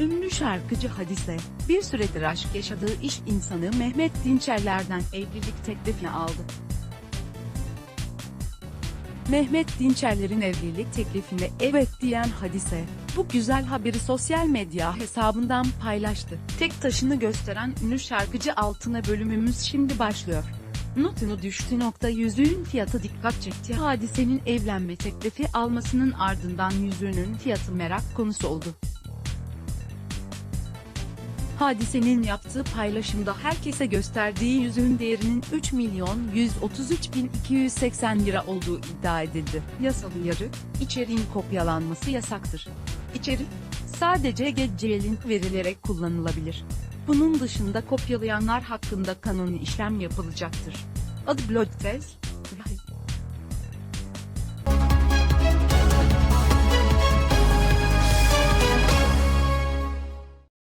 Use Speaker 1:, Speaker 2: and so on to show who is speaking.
Speaker 1: Ünlü şarkıcı Hadise, bir süredir aşk yaşadığı iş insanı Mehmet Dinçerler'den evlilik teklifini aldı. Mehmet Dinçerler'in evlilik teklifine evet diyen Hadise, bu güzel haberi sosyal medya hesabından paylaştı. Tek taşını gösteren ünlü şarkıcı altına bölümümüz şimdi başlıyor. Notunu düştü nokta yüzüğün fiyatı dikkat çekti. Hadisenin evlenme teklifi almasının ardından yüzüğünün fiyatı merak konusu oldu. Hadisenin yaptığı paylaşımda herkese gösterdiği yüzüğün değerinin 3 milyon 133 bin 280 lira olduğu iddia edildi. Yasal uyarı, içeriğin kopyalanması yasaktır. İçerik, sadece GC link verilerek kullanılabilir. Bunun dışında kopyalayanlar hakkında kanuni işlem yapılacaktır. Adı Bloodfest,